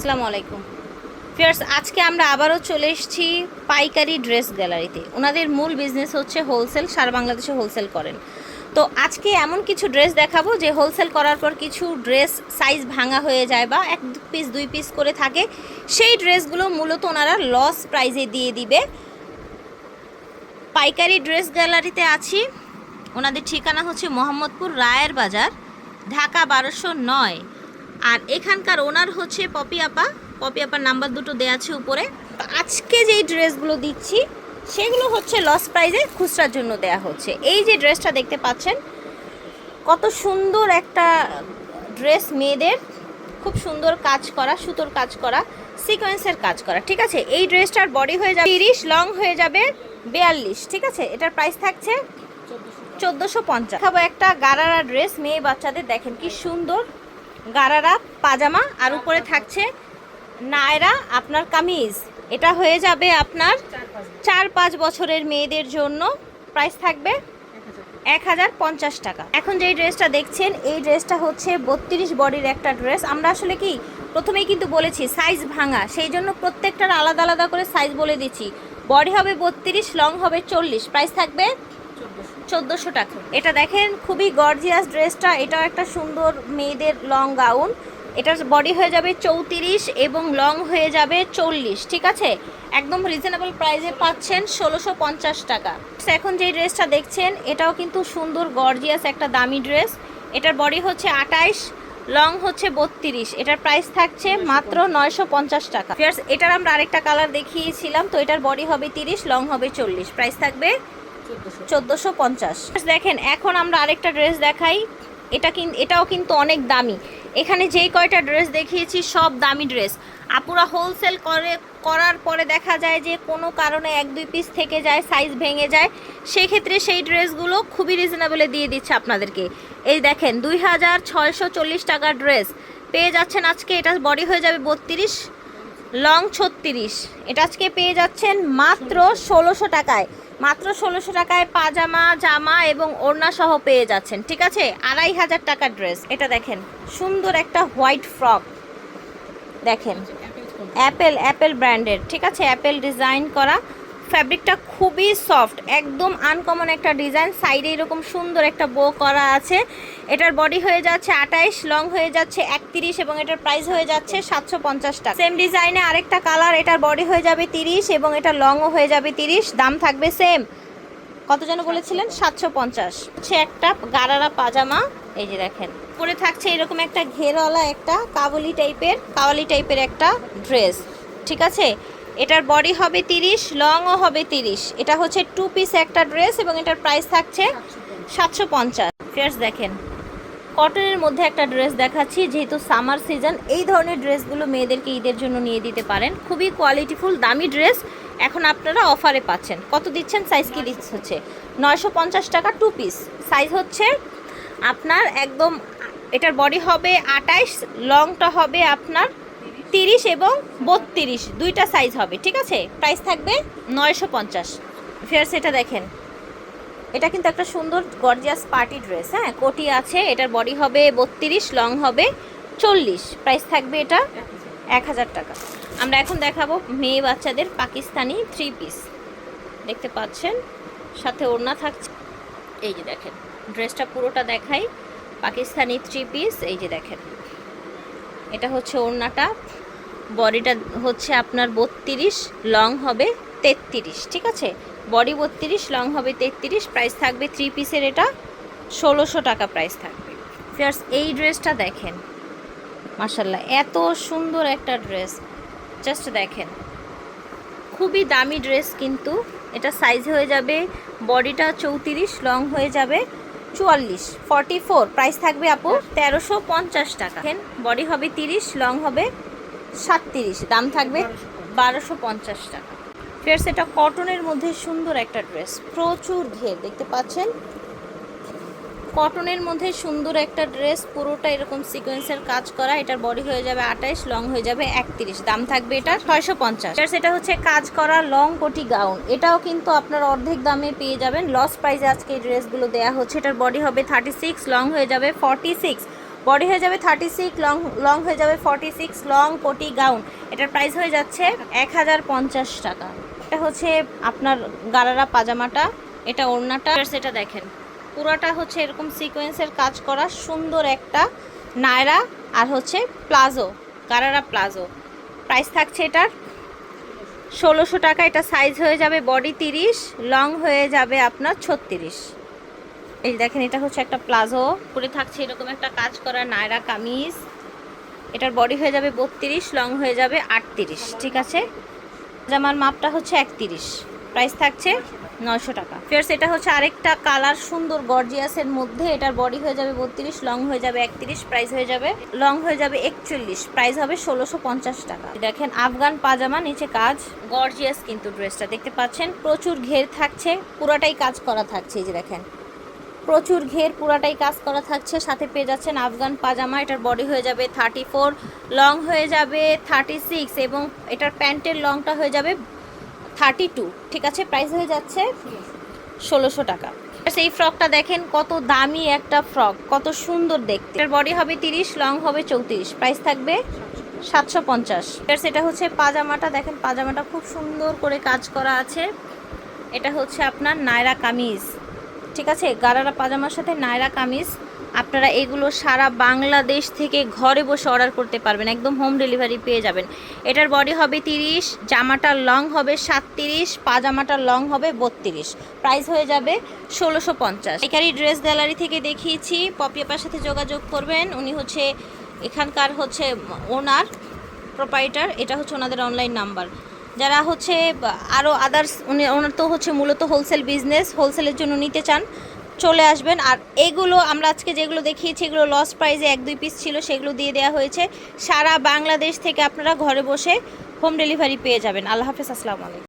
আসসালামু আলাইকুম। ফিয়ার্স আজকে আমরা আবারও চলে এসেছি পাইকারি ড্রেস গ্যালারিতে। ওনাদের মূল বিজনেস হচ্ছে হোলসেল সারা বাংলাদেশে হোলসেল করেন। তো আজকে এমন কিছু ড্রেস দেখাবো যে হোলসেল করার পর কিছু ড্রেস সাইজ ভাঙা হয়ে যায় বা এক পিস দুই পিস করে থাকে। সেই ড্রেসগুলো মূলত ওনারা লস প্রাইজে দিয়ে দিবে। পাইকারি ড্রেস গ্যালারিতে আছি। ওনাদের ঠিকানা হচ্ছে মোহাম্মদপুর রায়ের বাজার, ঢাকা বারোশো নয়। আর এখানকার ওনার হচ্ছে পপি আপা। পপি আপার নাম্বার দুটো দেওয়া আছে উপরে। আজকে যেই ড্রেসগুলো দিচ্ছি, সেগুলো হচ্ছে লস প্রাইজে খুচরার জন্য দেয়া হচ্ছে। এই যে ড্রেসটা দেখতে পাচ্ছেন, কত সুন্দর একটা ড্রেস মেয়েদের। খুব সুন্দর কাজ করা, সুতোর কাজ করা, সিকোয়েন্সের কাজ করা, ঠিক আছে? এই ড্রেসটার বডি হয়ে যাবে তিরিশ, লং হয়ে যাবে বিয়াল্লিশ, ঠিক আছে? এটার প্রাইস থাকছে চোদ্দোশো পঞ্চাশ। একটা গারারা ড্রেস, মেয়ে বাচ্চাদের, দেখেন কি সুন্দর গারারা, পাজামা, আর উপরে থাকছে নায়রা আপনার কামিজ। এটা হয়ে যাবে আপনার চার পাঁচ বছরের মেয়েদের জন্য। প্রাইস থাকবে এক হাজার পঞ্চাশ টাকা। এখন যেই ড্রেসটা দেখছেন, এই ড্রেসটা হচ্ছে বত্রিশ বডির একটা ড্রেস। আমরা আসলে কি, প্রথমেই কিন্তু বলেছি সাইজ ভাঙা। সেই জন্য প্রত্যেকটার আলাদা আলাদা করে সাইজ বলে দিচ্ছি। বডি হবে বত্রিশ লং হবে চল্লিশ। প্রাইস থাকবে চোদ্দোশো টাকা। এটা দেখেন খুবই গর্জিয়াস ড্রেসটা এটাও একটা সুন্দর মেয়েদের লং গাউন এটার বডি হয়ে যাবে চৌত্রিশ এবং লং হয়ে যাবে চল্লিশ ঠিক আছে? একদম রিজনেবল প্রাইসে পাচ্ছেন ষোলোশো পঞ্চাশ টাকা। এখন যে ড্রেসটা দেখছেন এটাও কিন্তু সুন্দর গর্জিয়াস একটা দামি ড্রেস এটার বডি হচ্ছে আটাইশ লং হচ্ছে বত্রিশ। এটার প্রাইস থাকছে মাত্র নয়শো পঞ্চাশ টাকা। এটার আমরা আরেকটা কালার দেখিয়েছিলাম তো এটার বডি হবে তিরিশ লং হবে চল্লিশ। প্রাইস থাকবে চোদ্দোশো। পঞ্চাশ। দেখেন, এখন আমরা আরেকটা ড্রেস দেখাই। এটা কিন্তু এটাও কিন্তু অনেক দামি। এখানে যেই কয়টা ড্রেস দেখিয়েছি, সব দামি ড্রেস। আপুরা হোলসেল করে করার পরে দেখা যায় যে কোনো কারণে এক, দুই পিস থেকে যায় সাইজ ভেঙে যায়। সেই ক্ষেত্রে সেই ড্রেসগুলো খুবই রিজনেবলে দিয়ে দিচ্ছে আপনাদেরকে। এই দেখেন, দুই হাজার ছয়শো চল্লিশ টাকার ড্রেস। পেয়ে যাচ্ছেন আজকে, এটা বডি হয়ে যাবে বত্রিশ লং ছত্রিশ। এটা আজকে পেয়ে যাচ্ছেন মাত্র ষোলোশো টাকায়। মাত্র ষোলোশো টাকায় পাজামা, জামা এবং ওড়না সহ পেয়ে যাচ্ছেন, ঠিক আছে? আড়াই হাজার টাকার ড্রেস। এটা দেখেন, সুন্দর একটা হোয়াইট ফ্রক। দেখেন, অ্যাপেল অ্যাপেল ব্র্যান্ডের, ঠিক আছে? অ্যাপেল ডিজাইন করা ফ্যাব্রিকটা খুবই সফট, একদম আনকমন একটা ডিজাইন সাইডে এরকম সুন্দর একটা বো করা আছে। এটার বডি হয়ে যাচ্ছে আঠাইশ লং হয়ে যাচ্ছে একত্রিশ এবং এটার প্রাইস হয়ে যাচ্ছে সাতশো পঞ্চাশ টাকা। সেম ডিজাইনে আরেকটা কালার এটার বডি হয়ে যাবে তিরিশ এবং এটা লংও হয়ে যাবে তিরিশ, দাম থাকবে সেম কত যেন বলেছিলেন? সাতশো পঞ্চাশ। হচ্ছে একটা গারারা পাজামা, এই যে দেখেন। পরে থাকছে এরকম একটা ঘেরওয়ালা একটা কাবলি টাইপের কাওয়ালি টাইপের একটা ড্রেস ঠিক আছে? এটার বডি হবে তিরিশ লংও হবে তিরিশ। এটা হচ্ছে টু পিস একটা ড্রেস এবং এটার প্রাইস থাকছে সাতশো পঞ্চাশ। দেখেন কটনের মধ্যে একটা ড্রেস দেখাচ্ছি, যেহেতু সামার সিজন এই ধরনের ড্রেসগুলো মেয়েদেরকে ঈদের জন্য নিয়ে দিতে পারেন। খুবই কোয়ালিটিফুল দামি ড্রেস এখন আপনারা অফারে পাচ্ছেন। কত দিচ্ছেন? সাইজ কি দিচ্ছে? হচ্ছে নয়শো পঞ্চাশ টাকা টু পিস সাইজ হচ্ছে আপনার একদম, এটার বডি হবে আটাইশ লংটা হবে আপনার তিরিশ এবং বত্রিশ, দুইটা সাইজ হবে, ঠিক আছে? প্রাইস থাকবে নয়শো পঞ্চাশ। ফেয়ার্স এটা দেখেন। এটা কিন্তু একটা সুন্দর গর্জিয়াস পার্টি ড্রেস হ্যাঁ? কোটি আছে, এটার বডি হবে বত্রিশ লং হবে চল্লিশ। প্রাইস থাকবে এটা এক হাজার টাকা। আমরা এখন দেখাবো মেয়ে বাচ্চাদের পাকিস্তানি থ্রি পিস দেখতে পাচ্ছেন? সাথে ওড়না থাকছে। এই যে দেখেন ড্রেসটা পুরোটা দেখাই। পাকিস্তানি থ্রি পিস এই যে দেখেন। এটা হচ্ছে ওড়নাটা। বডিটা হচ্ছে আপনার বত্রিশ লং হবে তেত্রিশ, ঠিক আছে? বডি বত্রিশ লং হবে তেত্রিশ প্রাইস থাকবে থ্রি পিসের এটা ষোলোশো টাকা প্রাইস থাকবে। ফিয়ার্স এই ড্রেসটা দেখেন মাসাল্লাহ এত সুন্দর একটা ড্রেস জাস্ট দেখেন, খুবই দামি ড্রেস কিন্তু, এটা সাইজ হয়ে যাবে, বডিটা চৌত্রিশ লং হয়ে যাবে চুয়াল্লিশ ফর্টি ফোর প্রাইস থাকবে আপু তেরোশো পঞ্চাশ টাকা। বডি হবে তিরিশ লং হবে সাতত্রিশ, দাম থাকবে বারোশো পঞ্চাশ টাকা। ফের সেটা কটনের মধ্যে সুন্দর একটা ড্রেস প্রচুর ঘের, দেখতে পাচ্ছেন? কটনের মধ্যে সুন্দর একটা ড্রেস পুরোটা এরকম সিকোয়েন্সের কাজ করা, এটার বডি হয়ে যাবে আঠাইশ লং হয়ে যাবে একত্রিশ, দাম থাকবে এটা ছয়শো পঞ্চাশ। সেটা হচ্ছে কাজ করা লং কোটি গাউন এটাও কিন্তু আপনার অর্ধেক দামে পেয়ে যাবেন। লস প্রাইসে আজকে এই ড্রেসগুলো দেওয়া হচ্ছে, এটার বডি হবে থার্টি সিক্স লং হয়ে যাবে ফর্টি সিক্স বডি হয়ে যাবে থার্টি সিক্স লং লং হয়ে যাবে ফর্টি সিক্স লং কোটি গাউন এটার প্রাইস হয়ে যাচ্ছে এক হাজার পঞ্চাশ টাকা। এটা হচ্ছে আপনার গারারা পাজামাটা, এটা ওড়নাটা। সেটা দেখেন, পুরোটা হচ্ছে এরকম সিকোয়েন্সের কাজ করা, সুন্দর একটা নায়রা, আর হচ্ছে প্লাজো, গারারা প্লাজো। প্রাইস থাকছে এটার ষোলোশো টাকা, এটা সাইজ হয়ে যাবে বডি তিরিশ লং হয়ে যাবে আপনার ছত্রিশ। এই দেখেন, এটা হচ্ছে একটা প্লাজো। পরে থাকছে এরকম একটা কাজ করা নায়রা কামিজ। এটার বডি হয়ে যাবে বত্রিশ লং হয়ে যাবে আটত্রিশ, ঠিক আছে? জামার মাপটা হচ্ছে একত্রিশ। প্রাইস থাকছে নয়শো টাকা। ফেরস এটা হচ্ছে আরেকটা কালার সুন্দর গর্জিয়াসের মধ্যে। এটার বডি হয়ে যাবে বত্রিশ লং হয়ে যাবে একত্রিশ প্রাইস হয়ে যাবে লং হয়ে যাবে একচল্লিশ প্রাইস হবে ষোলোশো পঞ্চাশ টাকা। দেখেন, আফগান পাজামা, নিচে কাজ গর্জিয়াস কিন্তু ড্রেসটা দেখতে পাচ্ছেন, প্রচুর ঘের থাকছে, পুরাটাই কাজ করা থাকছে, এই যে দেখেন। প্রচুর ঘের, পুরাটাই কাজ করা থাকছে। সাথে পেয়ে যাচ্ছেন আফগান পাজামা, এটার বডি হয়ে যাবে থার্টি ফোর লং হয়ে যাবে থার্টি সিক্স এবং এটার প্যান্টের লংটা হয়ে যাবে থার্টি টু ঠিক আছে প্রাইস হয়ে যাচ্ছে ষোলোশো টাকা। সেই ফ্রকটা দেখেন কত দামি একটা ফ্রক কত সুন্দর দেখতে। এটার বডি হবে তিরিশ লং হবে চৌত্রিশ। প্রাইস থাকবে সাতশো পঞ্চাশ। সেটা হচ্ছে পাজামাটা, দেখেন পাজামাটা খুব সুন্দর করে কাজ করা আছে। এটা হচ্ছে আপনার নায়রা কামিজ। ঠিক আছে? গারারা পাজামার সাথে নায়রা কামিজ। আপনারা এগুলো সারা বাংলাদেশ থেকে ঘরে বসে অর্ডার করতে পারবেন। একদম হোম ডেলিভারি পেয়ে যাবেন। এটার বডি হবে তিরিশ, জামাটার লং হবে সাতত্রিশ, পাজামাটার লং হবে বত্রিশ। প্রাইস হয়ে যাবে ষোলোশো পঞ্চাশ। এখানে ড্রেস গ্যালারি থেকে দেখিয়েছি। পপিয়াপার সাথে যোগাযোগ করবেন। উনি হচ্ছে এখানকার হচ্ছে ওনার প্রোপাইটার। এটা হচ্ছে ওনাদের অনলাইন নাম্বার। যারা হচ্ছে আরও আদার্স উনি, ওনার তো হচ্ছে মূলত হোলসেল বিজনেস হোলসেলের জন্য নিতে চান, চলে আসবেন। আর এগুলো আমরা আজকে যেগুলো দেখিয়েছি, এগুলো লস প্রাইজে এক, দুই পিস ছিল, সেগুলো দিয়ে দেওয়া হয়েছে। সারা বাংলাদেশ থেকে আপনারা ঘরে বসে হোম ডেলিভারি পেয়ে যাবেন। আল্লাহ হাফেজ, আসসালামু আলাইকুম।